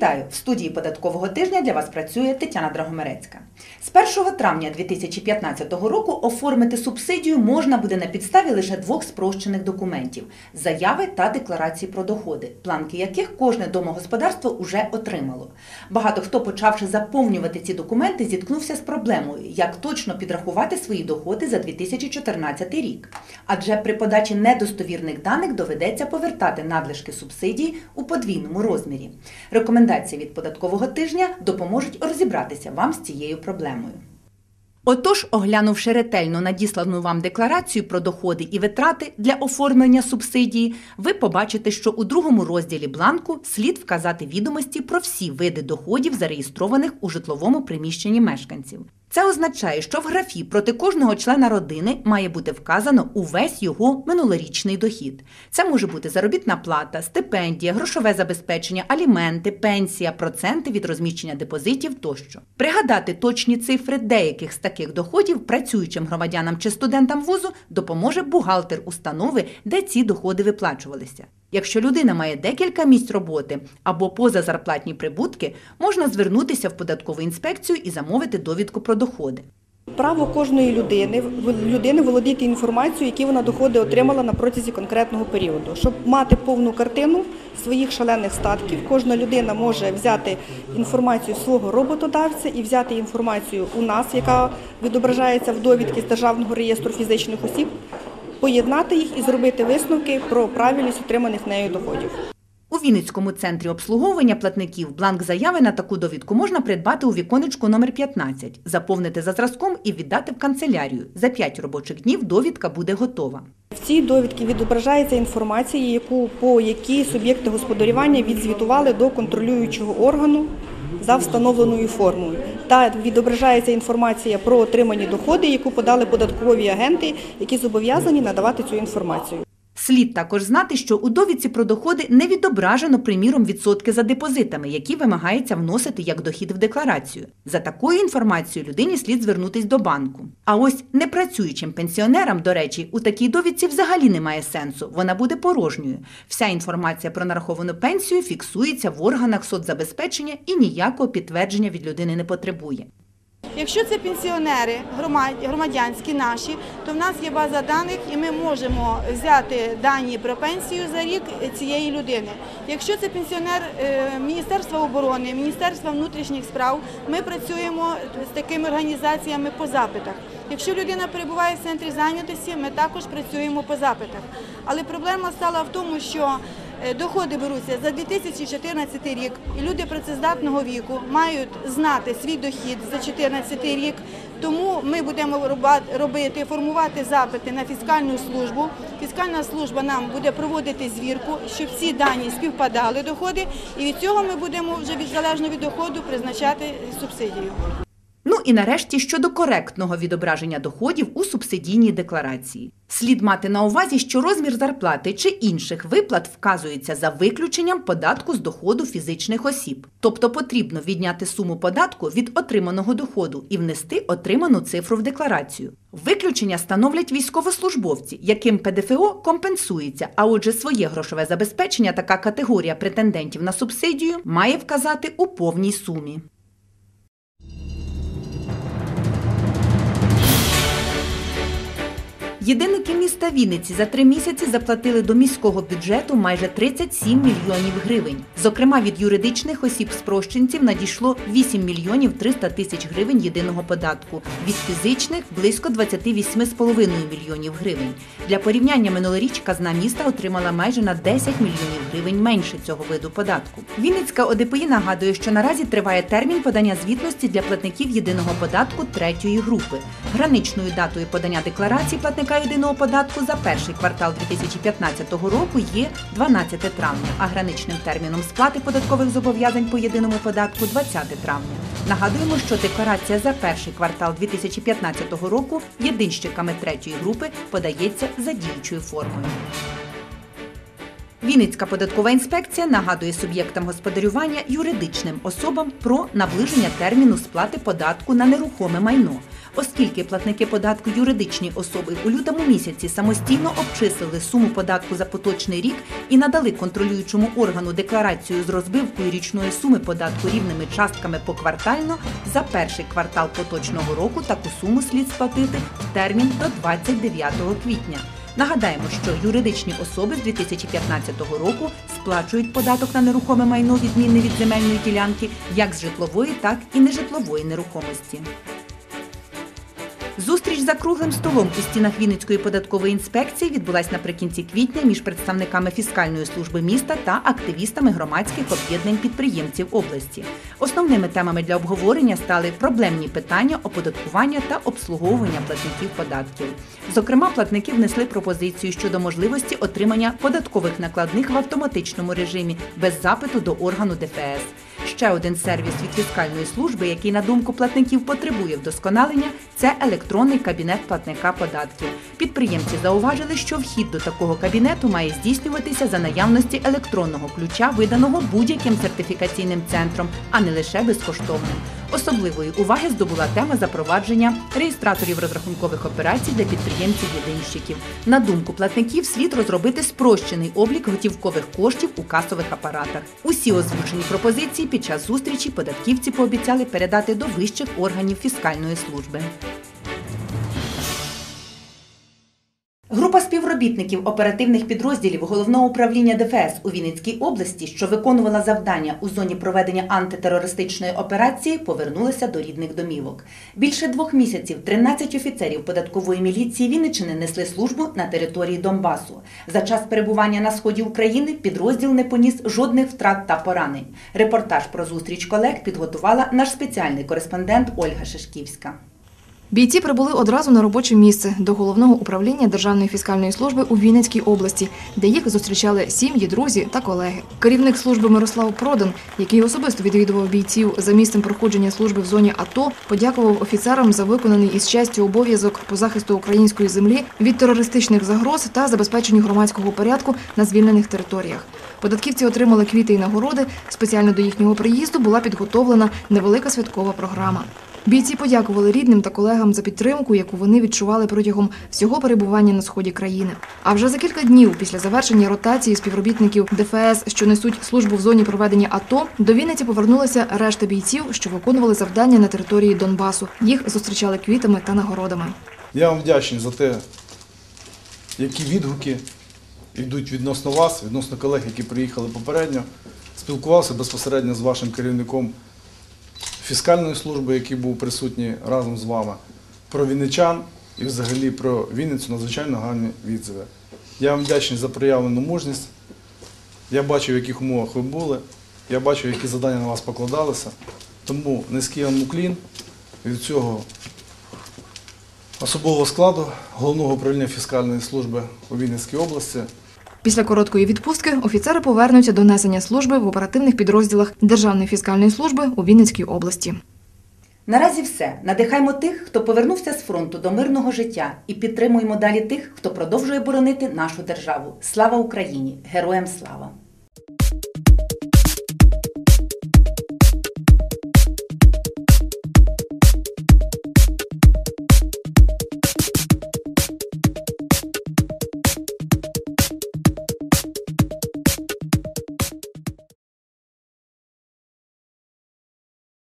Вітаю! В студії податкового тижня для вас працює Тетяна Драгомерецька. З 1 травня 2015 року оформити субсидію можна буде на підставі лише двох спрощених документів заяви та декларації про доходи, планки яких кожне домогосподарство уже отримало. Багато хто, почавши заповнювати ці документи, зіткнувся з проблемою, як точно підрахувати свої доходи за 2014 рік. Адже при подачі недостовірних даних доведеться повертати надлишки субсидії у подвійному розмірі. Рекомендації від податкового тижня допоможуть розібратися вам з цією проблемою. Отож, оглянувши ретельно надіслану вам декларацію про доходи і витрати для оформлення субсидії, ви побачите, що у другому розділі бланку слід вказати відомості про всі види доходів, зареєстрованих у житловому приміщенні мешканців. Це означає, що в графі проти кожного члена родини має бути вказано увесь його минулорічний дохід. Це може бути заробітна плата, стипендія, грошове забезпечення, аліменти, пенсія, проценти від розміщення депозитів тощо. Пригадати точні цифри деяких з таких доходів працюючим громадянам чи студентам вузу допоможе бухгалтер установи, де ці доходи виплачувалися. Якщо людина має декілька місць роботи або позазарплатні прибутки, можна звернутися в податкову інспекцію і замовити довідку про доходи. Право кожної людини людини володіти інформацією, які вона доходи отримала на протязі конкретного періоду. Щоб мати повну картину своїх шалених статків, кожна людина може взяти інформацію свого роботодавця і взяти інформацію у нас, яка відображається в довідці з державного реєстру фізичних осіб, поєднати їх і зробити висновки про правильність отриманих нею доходів. У Вінницькому центрі обслуговування платників бланк заяви на таку довідку можна придбати у віконечку номер 15 заповнити за зразком і віддати в канцелярію. За 5 робочих днів довідка буде готова. В цій довідці відображається інформація, яку по якій суб'єкти господарювання відзвітували до контролюючого органу за встановленою формою. Та відображається інформація про отримані доходи, яку подали податкові агенти, які зобов'язані надавати цю інформацію. Слід також знати, що у довідці про доходи не відображено, приміром, відсотки за депозитами, які вимагається вносити як дохід в декларацію. За такою інформацією людині слід звернутись до банку. А ось непрацюючим пенсіонерам, до речі, у такій довідці взагалі немає сенсу. Вона буде порожньою. Вся інформація про нараховану пенсію фіксується в органах соцзабезпечення і ніякого підтвердження від людини не потребує. Якщо це пенсіонери громадянські наші, то в нас є база даних і ми можемо взяти дані про пенсію за рік цієї людини. Якщо це пенсіонер е, Міністерства оборони, Міністерства внутрішніх справ, ми працюємо з такими організаціями по запитах. Якщо людина перебуває в центрі зайнятості, ми також працюємо по запитах. Але проблема стала в тому, що доходи беруться за 2014 рік, і люди працездатного віку мають знати свій дохід за 2014 рік. Тому ми будемо робити, формувати запити на фіскальну службу. Фіскальна служба нам буде проводити звірку, щоб ці дані співпадали доходи, і від цього ми будемо вже від залежно від доходу призначати субсидію. І нарешті щодо коректного відображення доходів у субсидійній декларації. Слід мати на увазі, що розмір зарплати чи інших виплат вказується за виключенням податку з доходу фізичних осіб. Тобто потрібно відняти суму податку від отриманого доходу і внести отриману цифру в декларацію. Виключення становлять військовослужбовці, яким ПДФО компенсується, а отже, своє грошове забезпечення така категорія претендентів на субсидію має вказати у повній сумі. Єдиники міста Вінниці за три місяці заплатили до міського бюджету майже 37 мільйонів гривень. Зокрема, від юридичних осіб спрощенців надійшло 8 мільйонів 300 тисяч гривень єдиного податку, від фізичних близько 28,5 мільйонів гривень. Для порівняння минулоріч казна міста отримала майже на 10 мільйонів гривень менше цього виду податку. Вінницька ОДПІ нагадує, що наразі триває термін подання звітності для платників єдиного податку третьої групи. Граничною датою подання декларації платника єдиного податку за перший квартал 2015 року є 12 травня, а граничним терміном сплати податкових зобов'язань по єдиному податку 20 травня. Нагадуємо, що декларація за перший квартал 2015 року єдинщиками третьої групи подається за діючою формою. Вінницька податкова інспекція нагадує суб'єктам господарювання юридичним особам про наближення терміну сплати податку на нерухоме майно. Оскільки платники податку юридичні особи у лютому місяці самостійно обчислили суму податку за поточний рік і надали контролюючому органу декларацію з розбивкою річної суми податку рівними частками поквартально, за перший квартал поточного року таку суму слід сплатити в термін до 29 квітня. Нагадаємо, що юридичні особи з 2015 року сплачують податок на нерухоме майно відмінне від земельної ділянки як з житлової, так і нежитлової нерухомості. Зустріч за круглим столом у стінах Вінницької податкової інспекції відбулась наприкінці квітня між представниками фіскальної служби міста та активістами громадських об'єднань підприємців області. Основними темами для обговорення стали проблемні питання оподаткування та обслуговування платників податків. Зокрема, платники внесли пропозицію щодо можливості отримання податкових накладних в автоматичному режимі без запиту до органу ДФС. Ще один сервіс від фіскальної служби, який на думку платників потребує вдосконалення, це електронний кабінет платника податків. Підприємці зауважили, що вхід до такого кабінету має здійснюватися за наявності електронного ключа, виданого будь-яким сертифікаційним центром, а не лише безкоштовним. Особливої уваги здобула тема запровадження реєстраторів розрахункових операцій для підприємців-єдинщиків. На думку платників, слід розробити спрощений облік готівкових коштів у касових апаратах. Усі озвучені пропозиції під час зустрічі податківці пообіцяли передати до вищих органів фіскальної служби. Співробітників оперативних підрозділів головного управління ДФС у Вінницькій області, що виконувала завдання у зоні проведення антитерористичної операції, повернулися до рідних домівок. Більше двох місяців 13 офіцерів податкової міліції Вінниччини несли службу на території Донбасу. За час перебування на сході України підрозділ не поніс жодних втрат та поранень. Репортаж про зустріч колег підготувала наш спеціальний кореспондент Ольга Шишківська. Бійці прибули одразу на робоче місце до головного управління Державної фіскальної служби у Вінницькій області, де їх зустрічали сім'ї, друзі та колеги. Керівник служби Мирослав Продан, який особисто відвідував бійців за місцем проходження служби в зоні АТО, подякував офіцерам за виконаний із честю обов'язок по захисту української землі від терористичних загроз та забезпеченню громадського порядку на звільнених територіях. Податківці отримали квіти і нагороди. Спеціально до їхнього приїзду була підготовлена невелика святкова програма. Бійці подякували рідним та колегам за підтримку, яку вони відчували протягом всього перебування на сході країни. А вже за кілька днів після завершення ротації співробітників ДФС, що несуть службу в зоні проведення АТО, до Вінниці повернулася решта бійців, що виконували завдання на території Донбасу. Їх зустрічали квітами та нагородами. Я вам вдячний за те, які відгуки йдуть відносно вас, відносно колег, які приїхали попередньо. Спілкувався безпосередньо з вашим керівником фіскальної служби, який був присутній разом з вами, про вінничан і взагалі про Вінницю надзвичайно гарні відзиви. Я вам вдячний за проявлену мужність. Я бачу, в яких умовах ви були, я бачу, які завдання на вас покладалися. Тому низький вам уклін від цього особового складу головного управління фіскальної служби у Вінницькій області. Після короткої відпустки офіцери повернуться до несення служби в оперативних підрозділах Державної фіскальної служби у Вінницькій області. Наразі все. Надихаймо тих, хто повернувся з фронту до мирного життя, і підтримуємо далі тих, хто продовжує боронити нашу державу. Слава Україні! Героям слава!